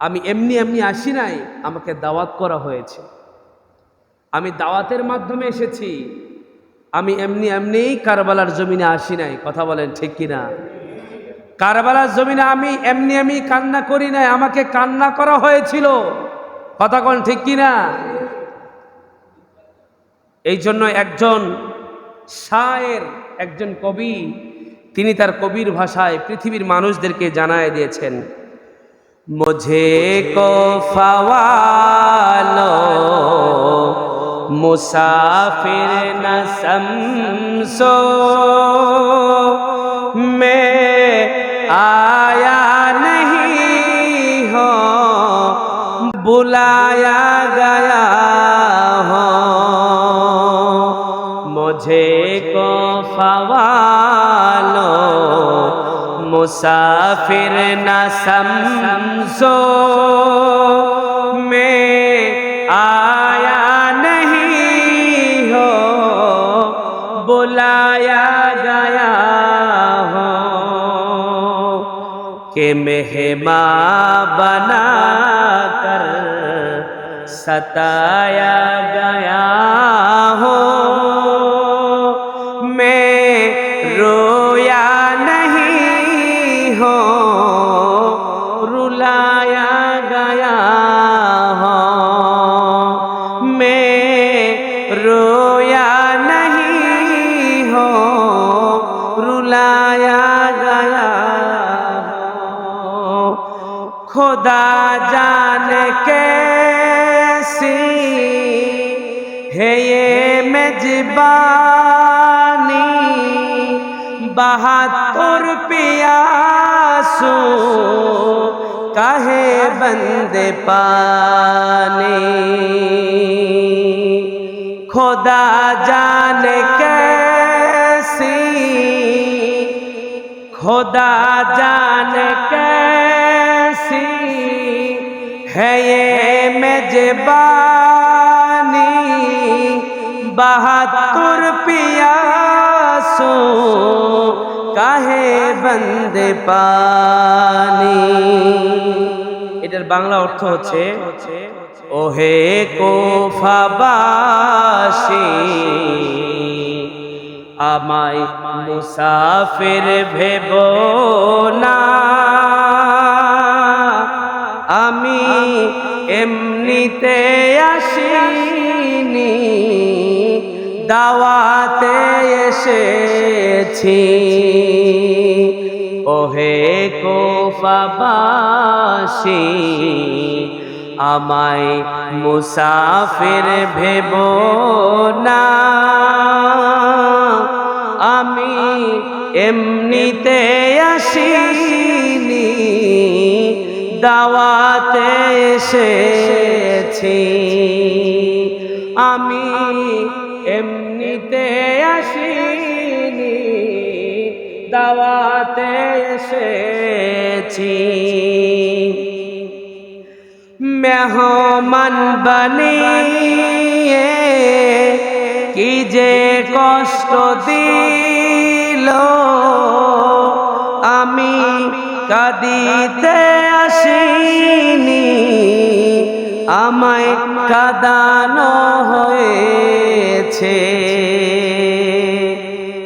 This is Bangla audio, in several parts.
আমি এমনি এমনি আসি নাই, আমাকে দাওয়াত করা হয়েছে। আমি দাওয়াতের মাধ্যমে এসেছি। আমি এমনি এমনিই কারবালার জমিনে আসি নাই, কথা বলেন ঠিক কিনা? কারবালার জমিনে আমি এমনি এমনি কান্না করি নাই, আমাকে কান্না করা হয়েছিল, কথা কোন ঠিক কিনা? এই জন্য একজন শায়ের, একজন কবি, তিনি তার কবির ভাষায় পৃথিবীর মানুষদেরকে জানায় দিয়েছেন مجھے کو فوالو مسافر نہ سمسو میں آیا نہیں ہوں بلایا گیا ہوں مجھے کو فوالو مسافر نہ سمجھو، میں آیا نہیں ہو، بلایا گیا ہو کہ مہماں بنا کر ستایا گیا ہو رویا نہیں ہو، رلایا گیا خدا جان کے ہے یہ مجبانی بہتر پیاسو کہے بند پانی۔ خدا جان کیسی؟ خدا جان کیسی؟ ہے یہ مجبانی بہتر پیاسو کہے بند پانی۔ বাংলা অর্থ হচ্ছে ওহে কোফাবাসী আমায় মুসাফির ভেব না। আমি এমনিতে আসিনি দাওয়াতে এসেছি। ওহে কোফাবাসী আমায় মুসাফির ভেব না। আমি এমনিতে আসিনি দাওয়াতে এসেছি। আমি এমনিতে আসিনি। দাওয়াতে এসেছি। মেহমান বনিয়ে কি যে কষ্ট দিল আমি কাঁদিতে আসিনি আমায় কাদানো হয়েছে।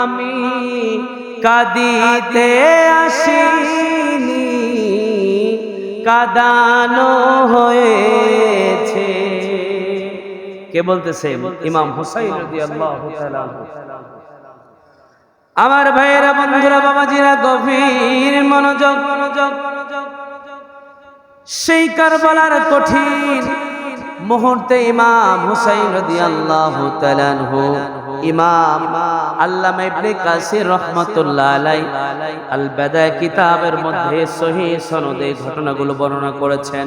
আমি কাদিতে আসিনি কাদানো হয়েছে। কে বলতেছে? ইমাম হুসাইন রাদিয়াল্লাহু তাআলা আনহু। আমার ভাইয়েরা বন্ধুরা বাবাজিরা গভীর মনোযোগ মনোযোগ সেই কারবালার কঠিন মুহূর্তে ইমাম হুসাইন রাদিয়াল্লাহু তাআলা আনহু ইমাম আল্লামা ইবনে কাসির রহমাতুল্লাহ আলাই আল বাদায় কিতাবের মধ্যে সহি সনদে ঘটনাগুলো বর্ণনা করেছেন।